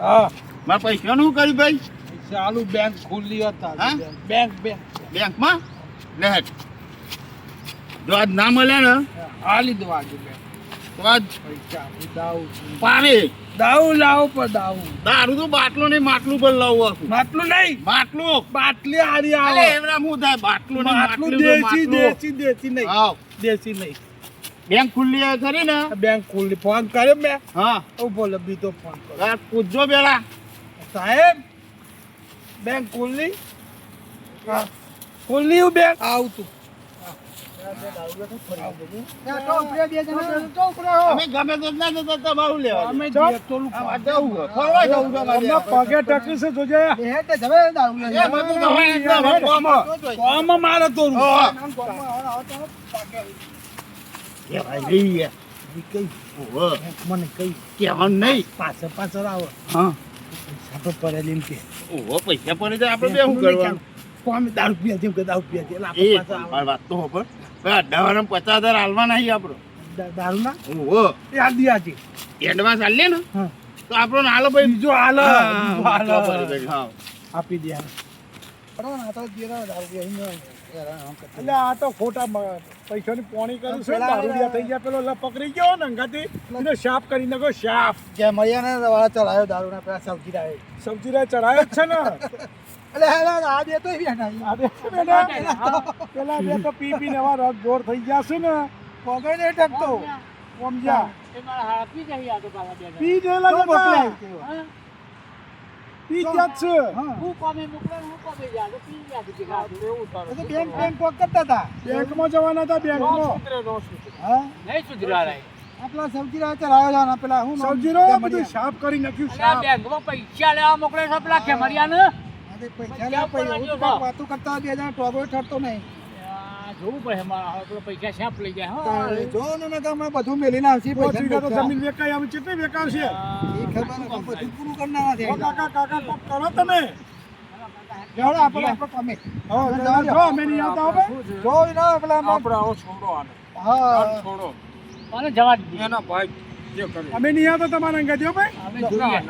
હા. મારા પૈસાનું કર્યું ભાઈ? ચાલુ બેંક ખુલ્લી હતા? બેંક બેંક બેંકમાં? લે હેડ. જો આજ ના મળે ને આ લીધું આજે તો આજ પૈસા આપી દાવું પારે લાવો પણ દાવું દારૂ તો બાટલો નહીં માટલું પણ લાવું આખું. માટલું નહીં? માટલું? બાટલી અલે આવે. એમના હું થાય બાટલું ને માટલું દેશી. દેશી દેશી નહીં. દેશી નહીં. બેંક ખુલ્લી ખરી ને? બેંક ખુલ્લી. ફોન કર્યો મેં? હા. ઊભો બોલો તો ફોન કર્યો પૂછજો પેલા. સાહેબ બેંક ખુલ્લી? હા. ખુલ્લી હું બેંક? આવતું. મારે અમે ગમે તો ના જતા તમારું લેવા અમે ચો. જઈએ તો લું આ જવું છે. ફરવા જવું છે મારે. હમણાં પગે ટકી છે જોજે એ બધું દવા એકદમ હવામાં. કોમાં મારે તો હા. એ ભાઈ લઈએ. ઓહો. મને કઈ કહેવાનું નહીં પાછળ પાછળ આવો હા તો પડેલી એમ કે ઓહો પૈસા પડે તો આપણે બે શું કરવાનું કોમ દારૂ પીયા જેમ કે દારૂ પીયા એટલે આપણે પાછળ વાત તો. ભાઈ પચાસ હજાર હાલવા નહીં આપણો દા- દારૂ ના ઓહો એ આ દિયાજી એડવાન્સ હાલીએ ને તો આપણો નાલો ભાઈ બીજો હાલ હા, બીજો હાલ બરાબર, હા. આપી દે એટલે આ તો ખોટા મ- પૈસાની પોણી કર્યું છે દારૂડિયા થઈ ગયા પેલો પકડી ગયો ને અંગાથી એને શાપ કરી નાખ્યો શાપ. સબ્જી રે ચડાયો જ છે ને. આ બે બેટા, પેલા બે તો પી પી નવા રગ જોર થઈ ગયા છે ને. પગે નહીં ટકતો સમજ્યા પી. પી ગયા જ છે બેંક બેંક કોક કરતા હતા. બેંકમાં જવાના હતા બેંકમાં. હા? નહીં સુધરા રે આપલા સબ્જી રાહ ચલાવ્યો છે પેલા હું? સબ્જી રો બધું સાફ કરી નાખ્યું સાફ. બેંકમાં પૈસા લેવા મોકલે છે પેલા પૈસા પૈસા વાતો કરતા બે જણા ટોબો ઠરતો નહીં. જોવું પડે મારા પૈસા શાપ લઈ જાય હો. જો ને બધું મેલી નાખી પૈસા તો જમીન વેકાય આમ કેટલી વેકાવશે એ ખબર બધું પૂરું કરનારા છે. કાકા કાકા કોક કરો તમે. જાઓ ને, આપણે આપણે કામે. જો અમે નહીં આવતા હવે. જો ને પેલા આમાં- હા. અને જવા દીધી અમે નહીં આવતા તમારા અંગે હો ભાઈ? અમે જોઈએ.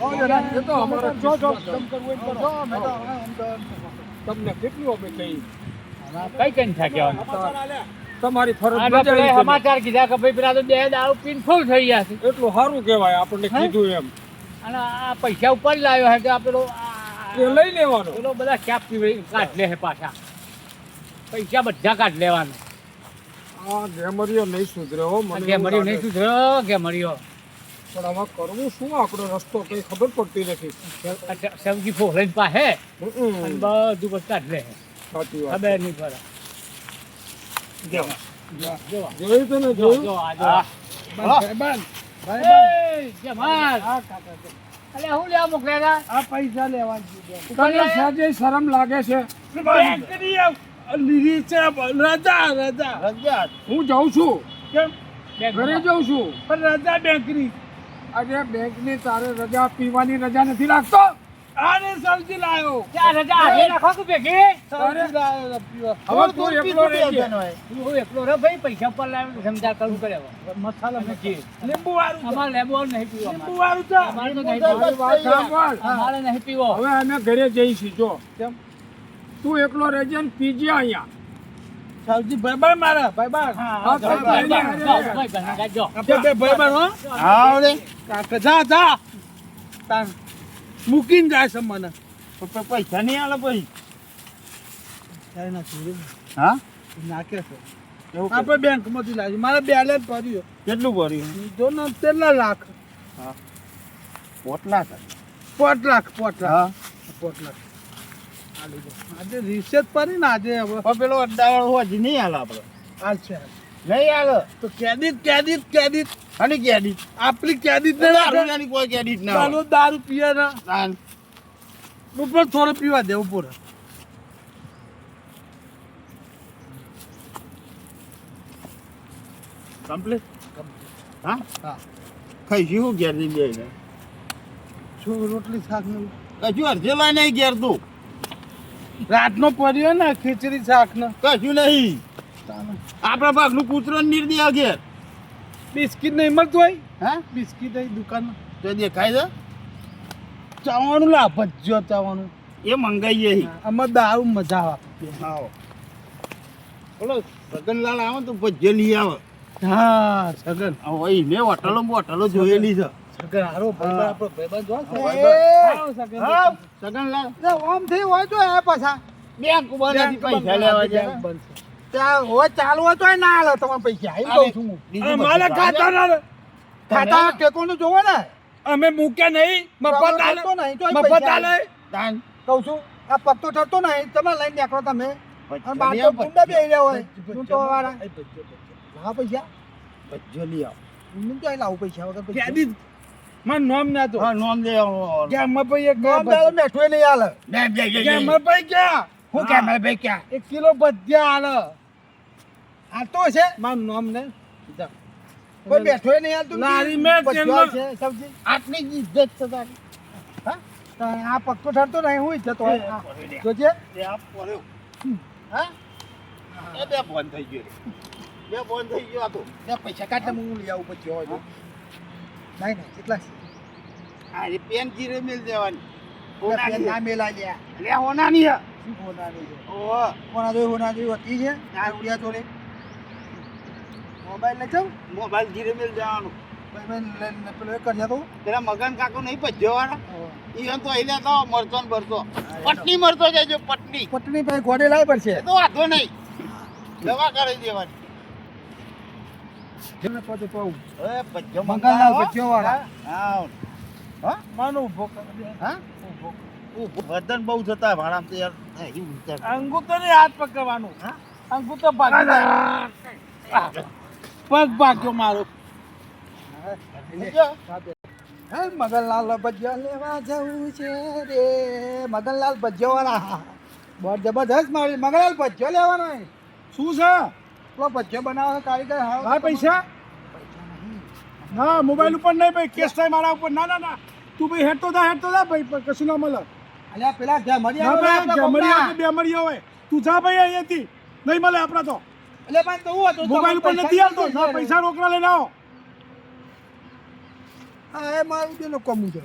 હો જરા. જો જો કેમ કરવું એમ કરો. જો, અમે તો- કઈ કઈ થાક્યા તમારી ફરજ સમાચાર કીધા કે ભાઈ પેલા તો બે દારૂ પીન ફૂલ થઈ ગયા છે. એટલું સારું કહેવાય આપણને કીધું એમ. અને આ પૈસા ઉપર લાવ્યો હે કે આ એ લઈ લેવાનો. પેલો બધા પીવડી કાઢ લે પાછા. પૈસા બધા કાઢ લેવાના. આ ગેમરીઓ નહીં સુધરે હો મને એવું નહીં. સુધર્યો કે મર્યો પણ આમાં કરવું શું? આપણો રસ્તો કઈ ખબર પડતી નથી. સબ્જી ફોલાઈને પાસે. બધું બધા કાઢ લે સાચી વાત ખબર નહીં પડે. જોયું ને જોયું? શરમ લાગે છે? રજા રજા. રજા. હું જાઉં છું. કેમ? ઘરે જઉં છું. પણ રજા બેંકની. આજે બેંકની તારે રજા પીવાની રજા નથી રાખતો? આને સબ્જી લાયો. ક્યાં રજા આજે નાખો કે ભેગી? સબ્જી લાયો હવે તું એકલો રહેજે હું એકલો રે ભાઈ પૈસા પર લાવ્યો સમજા કરવું કરે મસાલા નથી લીંબુ વાળું છે. લીંબુ વાળું નહીં પીવો લીંબુ વાળું તો અમારે તો નહીં પીવો. અમારે નહીં પીવો. હવે અમે ઘરે જઈશું જો. કેમ? તું એકલો રહેજે ને પીજે અહીંયા. સબ્જી ભાઈબંધ મારા ભાઈબંધ હા, ભાઈ, ભાઈ. જો, ભાઈ, ભાઈ, બે ભાઈબંધ હો. કાકા જા જા. તાન. મૂકીને જાય છે મને. પૈસા નહીં આલે ના છોડી હા નાખે છે. આપણે બેંકમાંથી લાવી મારે બેલેન્સ ભર્યું કેટલું ભર્યું જો ને કેટલા લાખ? પોટલા હતા. પોટ લાખ પોટ લાખ. હા. પોટ લાખ. આ લીધો. આજે રિસેટ પડી ને આજે હવે. પેલો અડ્ડાવાળો હજી નહીં હાલ આપણે હાલ છે. નહીં હાલ તો કેદિત કેદિત કેદીત અને કેડિટ આપણી કેડિટ ને દારૂની કોઈ કેડિટ ના ચાલો દારૂ દારૂ પીએ ના. ઉપર થોડો પીવા દેવું પૂરે કમ્પ્લીટ હા? હા. ખાઈ શું ઘેર જઈને બે શું રોટલી શાક ને કશું લાઈ નહીં ઘેર તું. રાતનો પડ્યો ને ખીચડી શાક ને કશું નહીં. આપણા ભાગનું કૂતરો નિર્દય ઘેર. બિસ્કિટ નહીં મળતું હોય? હા? બિસ્કિટ અહીં દુકાન તો દેખાય છે? ચાવાનું લા ભજ્યો ચાવાનું એ મંગાઈએ હી. આમાં દારૂ મજા આવે. આવો બોલો સગનલાલ આવે તો ભજ્યો લઈ આવે. હા સગન. હવે મેં હોટલો હોટલો જોયેલી છે. હોય સગનલાલ. ઓમથી હોય તો પાછા. બેંક બંધ પૈસા લેવા જાય. ત્યાં હોય ચાલુ હોય ના હાલે તમારે પૈસા. એમ કહું છું હું. મારે ખાતા ના ખાતા ટેકોનું જોવો ને? અમે મૂક્યા નહીં. મફત આલે ઠરતો નહીં તો મફત આલે. દાન. કહું છું આ પગ તો ઠરતો નહીં તમે લઈને નીકળો તમે. અને બાર ભજ્યો તો રહ્યા હોય. ઊંટો વાળા. હા પૈસા. લઈ આવો. હું તો અહીં લાવું પૈસા વગર પૈસા માર ના તો હા નોંધ લે આવો. કે મભાઈ એક નામ મેઠું લે, કે લે. મભાઈ ક્યાં હું કે મારે ભાઈ ક્યાં? એક કિલો ભજીયા આલે. આ તો છે? મારું નામ ને? કોઈ બેઠો નહીં હાલતું લારી મેં છે સબજી. આટલી જ ઇજ્જત છે તારી. હા? તો આ પક્કો તો ઠરતો નહીં હું ઇજ્જત હોય. તો છે એ આપ પડ્યો. હા? એ બે ફોન થઈ ગયો. બે ફોન થઈ ગયો આ તો. ને પૈસા કાઢ ને હું લઈ આવું પછી હોય નહીં નહીં કેટલા છે? આ રે પેન જીરે મેલ દેવાની. છે. ના મેલા લ્યા. લે હોનાની છે. શું હોના નહીં ઓ. હોના જોઈ હોના જોઈ હતી છે? આ ઉડિયા જોડે? મોબાઈલ લઈ જાઉં? મોબાઈલ ધીરે મિલ જવાનું પેલો મગન કાકો નહીં વાળા ઈ તો અહીં મરતો ને ભરતો પટની મરતો જજો પટની. પટની ભાઈ ઘોડે લાવી પડશે. તો વાંધો નહીં. દવા કરી દેવાની. જેને પછી કહું. એ ભજ્યો મંગલલાલ મંગાવો. વાળા. હા. હા? માનો ઊભો કરી દે. હા? વજન બહુ જતા ભાડામાં તો યાર હા, ઈ ઉતર. અંગૂઠો ને હાથ પકડવાનું. હા? અંગૂઠો ભાગી જાય. પગ ભાગ્યો મારો. મગનલાલ ભજીયા લેવા જવું છે રે. મગનલાલ ભજીયો વાળા બહુ જબરદસ્ત મારી મગનલાલ ભજીયો લેવાનો શું છે? પેલો ભજીયો બનાવવાનો કારીગર હા પૈસા? ના મોબાઈલ ઉપર નહીં ભાઈ કેસ થાય મારા ઉપર. ના ના ના. તું ભાઈ હેઠતો જા હેઠતો જા ભાઈ કશું ના મળે. અલ્યા પેલા જમરિયા જમરિયા બેમરિયા હોય. તું જા ભાઈ અહીંયાથી. નહીં મળે આપણા તો. એટલે પણ તો હું હતું? મોબાઈલ ઉપર નથી આવતો ના પૈસા રોકડા લઈને આવો. હા એ મારું બેનો કમું છે.